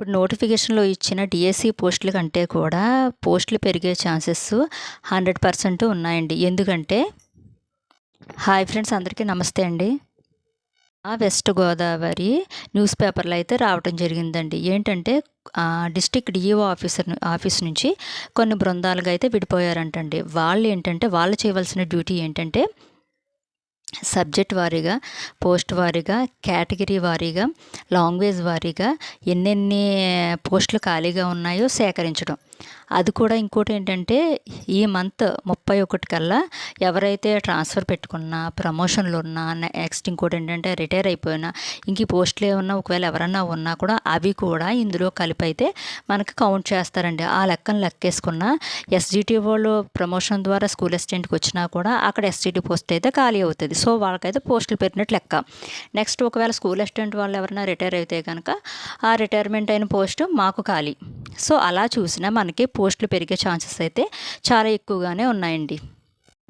ఇప్పుడు నోటిఫికేషన్లో ఇచ్చిన డిఎస్సి పోస్టుల కంటే కూడా పోస్టులు పెరిగే ఛాన్సెస్ హండ్రెడ్ పర్సెంట్ ఉన్నాయండి. ఎందుకంటే హాయ్ ఫ్రెండ్స్ అందరికీ నమస్తే అండి. వెస్ట్ గోదావరి న్యూస్ పేపర్లో అయితే రావడం జరిగిందండి. ఏంటంటే డిస్టిక్ డిఈఓ ఆఫీసర్ ఆఫీస్ నుంచి కొన్ని బృందాలుగా అయితే విడిపోయారంటండి. వాళ్ళు ఏంటంటే వాళ్ళు చేయవలసిన డ్యూటీ ఏంటంటే సబ్జెక్ట్ వారీగా పోస్ట్ వారీగా కేటగిరీ వారీగా లాంగ్వేజ్ వారీగా ఎన్నెన్ని పోస్టులు ఖాళీగా ఉన్నాయో సేకరించడం. అది కూడా ఇంకోటి ఏంటంటే ఈ మంత్ ముప్పై ఒకటి కల్లా ఎవరైతే ట్రాన్స్ఫర్ పెట్టుకున్నా ప్రమోషన్లు ఉన్నా నెక్స్ట్ ఇంకోటి ఏంటంటే రిటైర్ అయిపోయినా ఇంక పోస్టులు ఏమన్నా ఒకవేళ ఎవరన్నా ఉన్నా కూడా అవి కూడా ఇందులో కలిపి అయితే మనకి కౌంట్ చేస్తారండి. ఆ లెక్కను లెక్కేసుకున్న ఎస్జిటి వాళ్ళు ప్రమోషన్ ద్వారా స్కూల్ అసిస్టెంట్కి వచ్చినా కూడా అక్కడ ఎస్జిటి పోస్ట్ అయితే ఖాళీ అవుతుంది. సో వాళ్ళకైతే పోస్టులు పెట్టినట్టు లెక్క. నెక్స్ట్ ఒకవేళ స్కూల్ అసిస్టెంట్ వాళ్ళు ఎవరైనా రిటైర్ అయితే కనుక ఆ రిటైర్మెంట్ అయిన పోస్టు మాకు ఖాళీ. సో అలా చూసినా మనకి పోస్టులు పెరిగే ఛాన్సెస్ అయితే చాలా ఎక్కువగానే ఉన్నాయండి.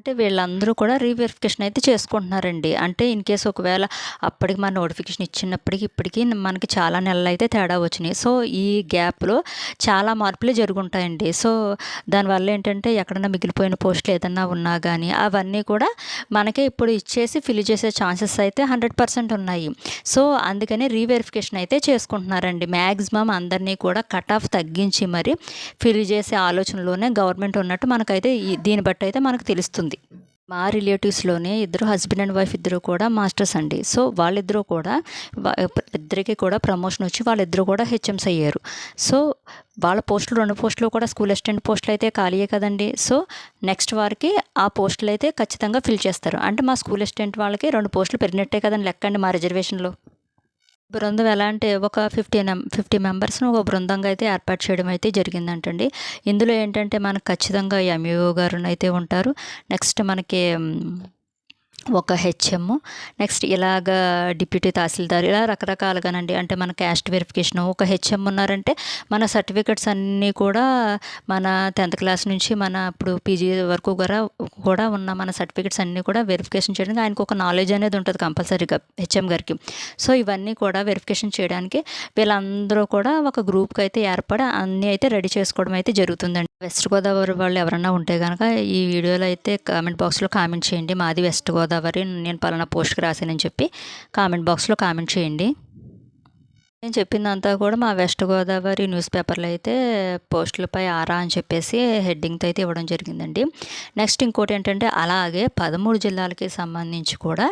అంటే వీళ్ళందరూ కూడా రీవెరిఫికేషన్ అయితే చేసుకుంటున్నారండి. అంటే ఇన్ కేసు ఒకవేళ అప్పటికి మన నోటిఫికేషన్ ఇచ్చినప్పటికి ఇప్పటికీ మనకి చాలా నెలలు అయితే తేడా వచ్చినాయి. సో ఈ గ్యాప్లో చాలా మార్పులు జరుగుంటాయండి. సో దానివల్ల ఏంటంటే ఎక్కడన్నా మిగిలిపోయిన పోస్టులు ఏదన్నా ఉన్నా కానీ అవన్నీ కూడా మనకి ఇప్పుడు ఇచ్చేసి ఫిల్ చేసే ఛాన్సెస్ అయితే హండ్రెడ్ పర్సెంట్ ఉన్నాయి. సో అందుకని రీవెరిఫికేషన్ అయితే చేసుకుంటున్నారండి. మ్యాక్సిమం అందరినీ కూడా కట్ ఆఫ్ తగ్గించి మరి ఫిల్ చేసే ఆలోచనలోనే గవర్నమెంట్ ఉన్నట్టు మనకైతే దీన్ని బట్టి అయితే మనకు తెలుస్తుంది. మా రిలేటివ్స్లోనే ఇద్దరు హస్బెండ్ అండ్ వైఫ్ ఇద్దరు కూడా మాస్టర్స్ అండి. సో వాళ్ళిద్దరూ కూడా ఇద్దరికి కూడా ప్రమోషన్ వచ్చి వాళ్ళిద్దరూ కూడా హెచ్ఎంస్ అయ్యారు. సో వాళ్ళ పోస్టులు రెండు పోస్టులు కూడా స్కూల్ అసిస్టెంట్ పోస్టులు అయితే ఖాళీయే కదండి. సో నెక్స్ట్ వారికి ఆ పోస్టులు అయితే ఖచ్చితంగా ఫిల్ చేస్తారు. అంటే మా స్కూల్ అసిస్టెంట్ వాళ్ళకి రెండు పోస్టులు పెరిగినట్టే కదండి లెక్కండి మా రిజర్వేషన్లో. బృందం ఎలా అంటే ఒక ఫిఫ్టీ ఫిఫ్టీ మెంబర్స్ను ఒక బృందంగా అయితే ఏర్పాటు చేయడం అయితే జరిగిందంటండి. ఇందులో ఏంటంటే మనకు ఖచ్చితంగా ఎంఈఓ గారు అయితే ఉంటారు. నెక్స్ట్ మనకి ఒక హెచ్ఎం నెక్స్ట్ ఇలాగ డిప్యూటీ తహసీల్దార్ ఇలా రకరకాలుగానండి. అంటే మన క్యాస్ట్ వెరిఫికేషన్ ఒక హెచ్ఎం ఉన్నారంటే మన సర్టిఫికెట్స్ అన్నీ కూడా మన టెన్త్ క్లాస్ నుంచి మన ఇప్పుడు పీజీ వరకు కూడా కూడా ఉన్న మన సర్టిఫికెట్స్ అన్నీ కూడా వెరిఫికేషన్ చేయడానికి ఆయనకు ఒక నాలెడ్జ్ అనేది ఉంటుంది కంపల్సరీగా హెచ్ఎం గారికి. సో ఇవన్నీ కూడా వెరిఫికేషన్ చేయడానికి వీళ్ళందరూ కూడా ఒక గ్రూప్కి అయితే ఏర్పడి అన్నీ అయితే రెడీ చేసుకోవడం అయితే జరుగుతుందండి. వెస్ట్ గోదావరి వాళ్ళు ఎవరన్నా ఉంటే కనుక ఈ వీడియోలో అయితే కామెంట్ బాక్స్లో కామెంట్ చేయండి. మాది వెస్ట్ గోదావరి. నేను పలానా పోస్ట్కి రాశానని చెప్పి కామెంట్ బాక్స్లో కామెంట్ చేయండి. నేను చెప్పిందంతా కూడా మా వెస్ట్ గోదావరి న్యూస్ పేపర్లో అయితే పోస్టులపై ఆరా అని చెప్పేసి హెడ్డింగ్తో అయితే ఇవ్వడం జరిగిందండి. నెక్స్ట్ ఇంకోటి ఏంటంటే అలాగే పదమూడు జిల్లాలకి సంబంధించి కూడా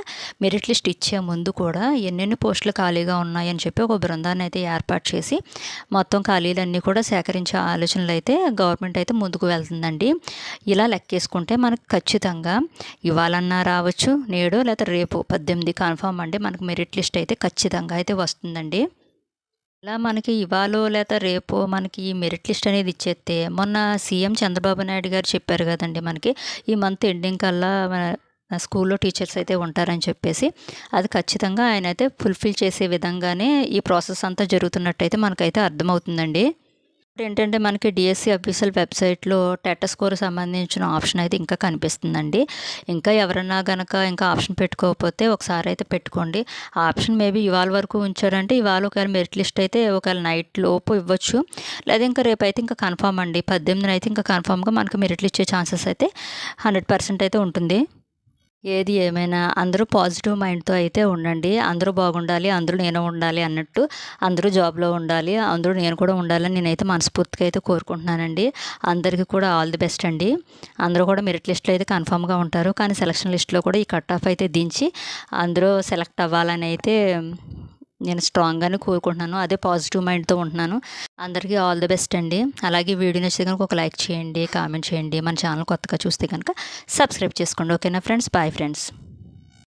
మెరిట్ లిస్ట్ ఇచ్చే ముందు కూడా ఎన్నెన్ని పోస్టులు ఖాళీగా ఉన్నాయని చెప్పి ఒక బృందాన్ని అయితే ఏర్పాటు చేసి మొత్తం ఖాళీలన్నీ కూడా సేకరించే ఆలోచనలు అయితే గవర్నమెంట్ అయితే ముందుకు వెళ్తుందండి. ఇలా లెక్కేసుకుంటే మనకు ఖచ్చితంగా ఇవాళన్నా రావచ్చు నేడు లేదా రేపు పద్దెనిమిది కన్ఫామ్ అండి మనకు మెరిట్ లిస్ట్ అయితే ఖచ్చితంగా అయితే వస్తుందండి. ఇలా మనకి ఇవాళ లేదా రేపు మనకి ఈ మెరిట్ లిస్ట్ అనేది ఇచ్చేస్తే మొన్న సీఎం చంద్రబాబు నాయుడు గారు చెప్పారు కదండి మనకి ఈ మంత్ ఎండింగ్ కల్లా స్కూల్లో టీచర్స్ అయితే ఉంటారని చెప్పేసి అది ఖచ్చితంగా ఆయన అయితే ఫుల్ఫిల్ చేసే విధంగానే ఈ ప్రాసెస్ అంతా జరుగుతున్నట్టయితే మనకైతే అర్థమవుతుందండి. ఏంటంటే మనకి డిఎస్సి అఫీషియల్ వెబ్సైట్లో టెట స్కోర్ సంబంధించిన ఆప్షన్ అయితే ఇంకా కనిపిస్తుందండి. ఇంకా ఎవరన్నా కనుక ఇంకా ఆప్షన్ పెట్టుకోకపోతే ఒకసారి అయితే పెట్టుకోండి. ఆ ఆప్షన్ మేబీ ఇవాళ వరకు ఉంచారంటే ఇవాళ ఒకవేళ మెరిట్ లిస్ట్ అయితే ఒకవేళ నైట్ లోపు ఇవ్వచ్చు. లేదా ఇంకా రేపు అయితే ఇంకా కన్ఫామ్ అండి. పద్దెనిమిదిన అయితే ఇంకా కన్ఫామ్గా మనకి మెరిట్లు ఇచ్చే ఛాన్సెస్ అయితే హండ్రెడ్ పర్సెంట్ అయితే ఉంటుంది. ఏది ఏమైనా అందరూ పాజిటివ్ మైండ్తో అయితే ఉండండి. అందరూ బాగుండాలి అందరూ నేను ఉండాలి అన్నట్టు అందరూ జాబ్లో ఉండాలి అందరూ నేను కూడా ఉండాలని నేనైతే మనస్ఫూర్తిగా అయితే కోరుకుంటున్నానండి. అందరికీ కూడా ఆల్ ది బెస్ట్ అండి. అందరూ కూడా మెరిట్ లిస్ట్లో అయితే కన్ఫామ్గా ఉంటారు. కానీ సెలక్షన్ లిస్ట్లో కూడా ఈ కట్ ఆఫ్ అయితే దించి అందరూ సెలెక్ట్ అవ్వాలని అయితే నేను స్ట్రాంగ్గానే కోరుకుంటున్నాను. అదే పాజిటివ్ మైండ్తో ఉంటున్నాను. అందరికీ ఆల్ ది బెస్ట్ అండి. అలాగే వీడియో నచ్చితే కనుక ఒక లైక్ చేయండి కామెంట్ చేయండి. మన ఛానల్ కొత్తగా చూస్తే కనుక సబ్స్క్రైబ్ చేసుకోండి. ఓకేనా ఫ్రెండ్స్? Bye friends.